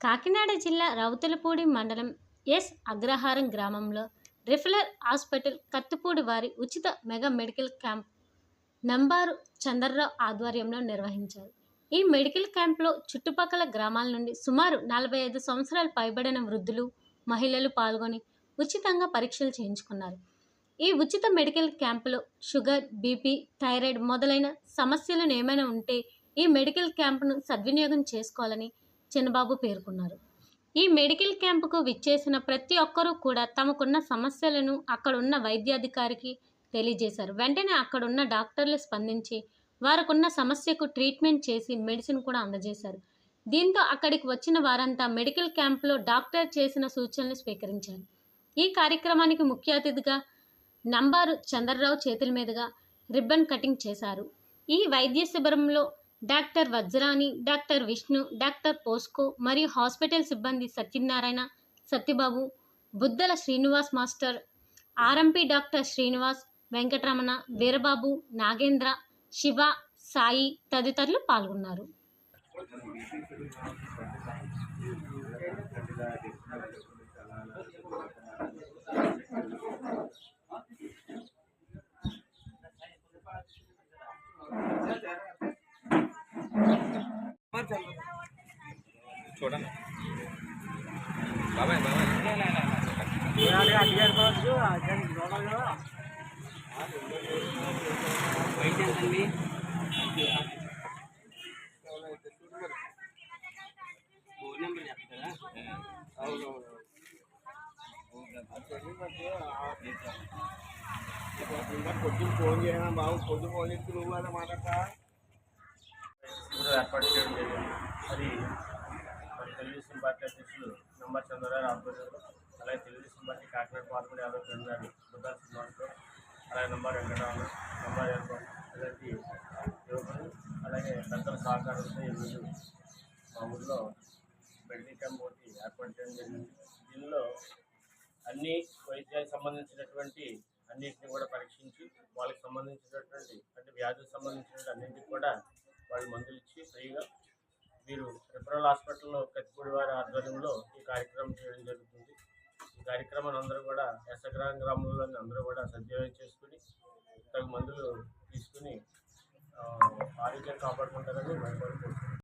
కాకినాడ జిల్లా రౌతులపూడి మండలం ఎస్. అగ్రహారం గ్రామంలో రిఫలర్ హాస్పిటల్ కత్తిపూడి వారి ఉచిత mega medical camp Nambaru Chandrarao ఆధ్వర్యంలో నిర్వహించారు. ఈ మెడికల్ క్యాంప్లో చుట్టుపక్కల గ్రామాల నుండి సుమారు నలభై ఐదు సంవత్సరాలు పైబడిన వృద్ధులు మహిళలు పాల్గొని ఉచితంగా పరీక్షలు చేయించుకున్నారు. ఈ ఉచిత మెడికల్ క్యాంపులో షుగర్ బీపీ థైరాయిడ్ మొదలైన సమస్యలను ఏమైనా ఉంటే ఈ మెడికల్ క్యాంపును సద్వినియోగం చేసుకోవాలని చిన్నబాబు పేర్కొన్నారు. ఈ మెడికల్ క్యాంపుకు విచ్చేసిన ప్రతి ఒక్కరూ కూడా తమకున్న సమస్యలను అక్కడున్న వైద్యాధికారికి తెలియజేశారు. వెంటనే అక్కడున్న డాక్టర్లు స్పందించి వారికున్న సమస్యకు ట్రీట్మెంట్ చేసి మెడిసిన్ కూడా అందజేశారు. దీంతో అక్కడికి వచ్చిన వారంతా మెడికల్ క్యాంపులో డాక్టర్ చేసిన సూచనలు స్వీకరించారు. ఈ కార్యక్రమానికి ముఖ్య అతిథిగా నంబారు చంద్రరావు చేతుల మీదుగా రిబ్బన్ కటింగ్ చేశారు. ఈ వైద్య శిబిరంలో doctor Vajrani doctor Vishnu doctor Posco మరియు హాస్పిటల్ సిబ్బంది Satyanarayana Satyababu Buddala Srinivas master RMP doctor Srinivas Venkataramana Veerababu Nagendra Siva Sai తదితరులు పాల్గొన్నారు. చూడండి. బాబాయ్ బాబాయ్. పొద్దున్న ఫోన్ చేయడం బాబు పొద్దు ఫోన్ చేసి నువ్వు అన్నమాట ఏర్పాటు చేయడం జరిగింది అది తెలుగుదేశం పార్టీ అధ్యక్షులు నంబర్ చంద్రరావు ఆధ్వర్యంలో అలాగే తెలుగుదేశం పార్టీ కాకినాడ పార్లమెంట్ యాదవ్ చంద్రాన్ని బుద్ధా శ్రీనివాసరావు అలాగే నంబర్ వెంకటరావు నంబర్ ఏర్పాటు ఇలాంటి యువకులు అలాగే పెద్దల సహకారంతో ఈరోజు మా ఊళ్ళో మెడికల్ క్యాంప్ ఒకటి ఏర్పాటు చేయడం జరిగింది. దీనిలో అన్ని వైద్యానికి సంబంధించినటువంటి అన్నింటిని కూడా పరీక్షించి వాళ్ళకి సంబంధించినటువంటి అంటే వ్యాధులకు సంబంధించినటువంటి అన్నింటికి కూడా వాళ్ళు మందులు ఇచ్చి ఫ్రీగా వీరు రిఫరల్ హాస్పిటల్లో కత్తిపూడి వారి ఆధ్వర్యంలో ఈ కార్యక్రమం చేయడం జరుగుతుంది. ఈ కార్యక్రమాన్ని అందరూ కూడా ఎసగ్రామ గ్రామంలోని అందరూ కూడా సద్వినియోగం చేసుకుని తగు మందులు తీసుకుని ఆరోగ్యం కాపాడుకుంటారని మేము కోరుకుంటున్నాం.